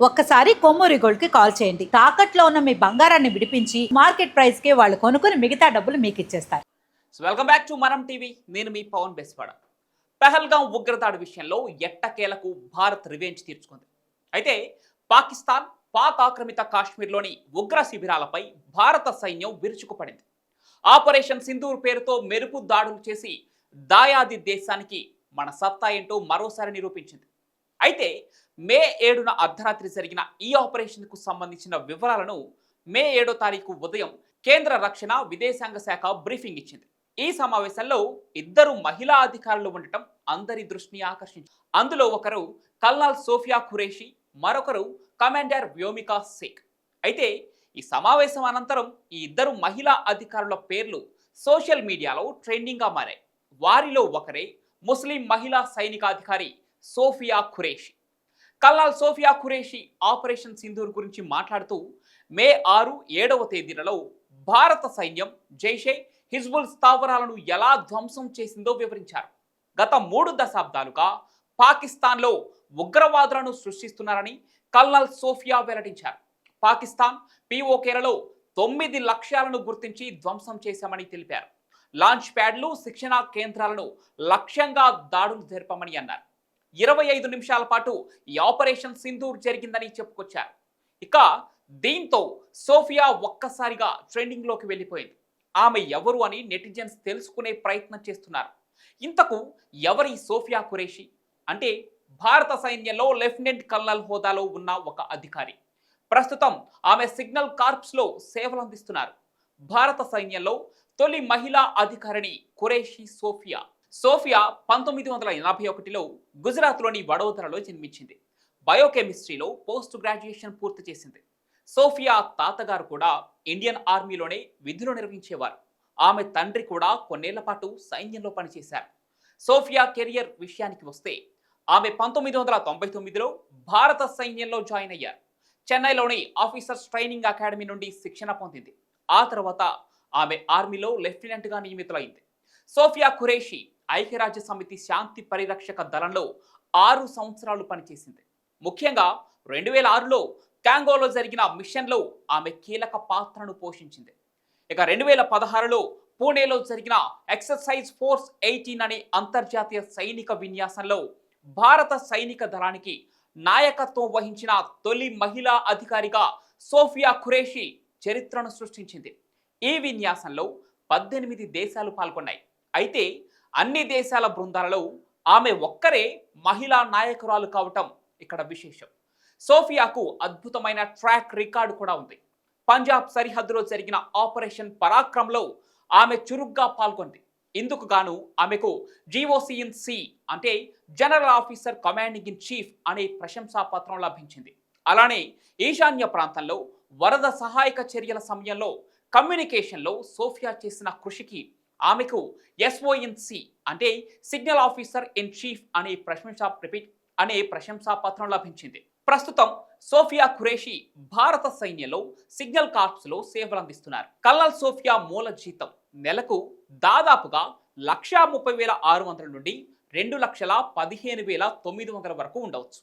ఒక్కసారి కొమ్మూరి గోల్డ్కి కాల్ చేయండి. తాకట్లో ఉన్న మీ బంగారాన్ని విడిపించి మార్కెట్ ప్రైస్కి వాళ్ళు కొనుక్కుని మిగతా డబ్బులు మీకు ఇచ్చేస్తారు. Welcome back to Manam TV నేను మీ పవన్ బెస్వాడ. పెహల్గాం ఉగ్రదాడి విషయంలో ఎట్టకేలకు భారత్ రివెంజ్ తీర్చుకుంది. అయితే పాకిస్తాన్ పాక్ ఆక్రమిత కాశ్మీర్లోని ఉగ్ర శిబిరాలపై భారత సైన్యం విరుచుకుపడింది. ఆపరేషన్ సింధూర్ పేరుతో మెరుపు దాడులు చేసి దాయాది దేశానికి మన సత్తా ఏంటో మరోసారి నిరూపించింది. అయితే మే ఏడున అర్ధరాత్రి జరిగిన ఈ ఆపరేషన్కు సంబంధించిన వివరాలను మే ఏడో తారీఖు ఉదయం కేంద్ర రక్షణ విదేశాంగ శాఖ బ్రీఫింగ్ ఇచ్చింది. ఈ సమావేశంలో ఇద్దరు మహిళా అధికారులు ఉండటం అందరి దృష్టిని ఆకర్షించింది అందులో ఒకరు కల్నాల్ సోఫియా ఖురేషి మరొకరు కమాండర్ వ్యోమికా శేఖ్ అయితే ఈ సమావేశం అనంతరం ఈ ఇద్దరు మహిళా అధికారుల పేర్లు సోషల్ మీడియాలో ట్రెండింగ్గా మారాయి. వారిలో ఒకరే ముస్లిం మహిళా సైనికాధికారి సోఫియా ఖురేషి. కల్లాల్ సోఫియా ఖురేషి ఆపరేషన్ సింధూర్ గురించి మాట్లాడుతూ మే ఆరు ఏడవ తేదీలలో భారత సైన్యం జైషే హిజ్బుల్ స్థావరాలను ఎలా ధ్వంసం చేసిందో వివరించారు. గత మూడు దశాబ్దాలుగా పాకిస్తాన్లో ఉగ్రవాదులను సృష్టిస్తున్నారని కల్నల్ సోఫియా వెల్లడించారు. పాకిస్తాన్ పీఓకేలలో తొమ్మిది లక్ష్యాలను గుర్తించి ధ్వంసం చేశామని తెలిపారు. లాంచ్ ప్యాడ్లు శిక్షణా కేంద్రాలను లక్ష్యంగా దాడులు జరిపామని అన్నారు. ఇరవై ఐదు నిమిషాల పాటు ఈ ఆపరేషన్ సింధూర్ జరిగిందని చెప్పుకొచ్చారు. ఇక దీంతో సోఫియా ఒక్కసారిగా ట్రెండింగ్లోకి వెళ్ళిపోయింది. ఆమె ఎవరు అని నెటిజన్స్ తెలుసుకునే ప్రయత్నం చేస్తున్నారు. ఇంతకు ఎవరి సోఫియా ఖురేషి? అంటే భారత సైన్యంలో లెఫ్టినెంట్ కల్నల్ హోదాలో ఉన్న ఒక అధికారి. ప్రస్తుతం ఆమె సిగ్నల్ కార్ప్స్లో సేవలు అందిస్తున్నారు. భారత సైన్యంలో తొలి మహిళా అధికారిని ఖురేషి సోఫియా. సోఫియా పంతొమ్మిది వందల ఎనభై ఒకటిలో గుజరాత్లోని వడోదరలో జన్మించింది. బయోకెమిస్ట్రీలో పోస్ట్ గ్రాడ్యుయేషన్ పూర్తి చేసింది. సోఫియా తాతగారు కూడా ఇండియన్ ఆర్మీలోనే విధులు నిర్వహించేవారు. ఆమె తండ్రి కూడా కొన్నేళ్ళ పాటు సైన్యంలో పనిచేశారు. సోఫియా కెరియర్ విషయానికి వస్తే ఆమె పంతొమ్మిది వందల తొంభై తొమ్మిదిలో భారత సైన్యంలో జాయిన్ అయ్యారు. చెన్నైలోని ఆఫీసర్స్ ట్రైనింగ్ అకాడమీ నుండి శిక్షణ పొందింది. ఆ తర్వాత ఆమె ఆర్మీలో లెఫ్టినెంట్గా నియమితులైంది. సోఫియా ఖురేషి ఐక్యరాజ్య సమితి శాంతి పరిరక్షక దళంలో ఆరు సంవత్సరాలు పనిచేసింది. ముఖ్యంగా రెండు వేల ఆరులో కాంగోలో జరిగిన మిషన్లో ఆమె కీలక పాత్రను పోషించింది. ఇక రెండు వేల పదహారులో పూణేలో జరిగిన ఎక్సర్సైజ్ ఫోర్స్ ఎయిటీన్ అనే అంతర్జాతీయ సైనిక విన్యాసంలో భారత సైనిక దళానికి నాయకత్వం వహించిన తొలి మహిళా అధికారిగా సోఫియా ఖురేషి చరిత్రను సృష్టించింది. ఈ విన్యాసంలో పద్దెనిమిది దేశాలు పాల్గొన్నాయి. అయితే అన్ని దేశాల బృందాలలో ఆమె ఒక్కరే మహిళా నాయకురాలు కావటం ఇక్కడ విశేషం. సోఫియాకు అద్భుతమైన ట్రాక్ రికార్డు కూడా ఉంది. పంజాబ్ సరిహద్దులో జరిగిన ఆపరేషన్ పరాక్రమ్లో ఆమె చురుగ్గా పాల్గొంది. ఇందుకు గాను ఆమెకు జీఓసిఎన్ సి అంటే general officer commanding in chief అనే ప్రశంసా పత్రం లభించింది. అలానే ఈశాన్య ప్రాంతంలో వరద సహాయక చర్యల సమయంలో కమ్యూనికేషన్లో సోఫియా చేసిన కృషికి ఆమెకు ఎస్ఓఎన్సి అంటే సిగ్నల్ ఆఫీసర్ ఇన్ చీఫ్ అనే ప్రశంసా ప్రిపిట్ అనే ప్రశంసా పత్రం లభించింది. ప్రస్తుతం సోఫియా ఖురేషి భారత సైన్యంలో సిగ్నల్ కార్ప్స్లో సేవలు అందిస్తున్నారు. కల్నల్ సోఫియా మూల జీతం నెలకు దాదాపుగా లక్షా ముప్పై వేల ఆరు వందల నుండి రెండు లక్షల పదిహేను వేల తొమ్మిది వందల వరకు ఉండవచ్చు.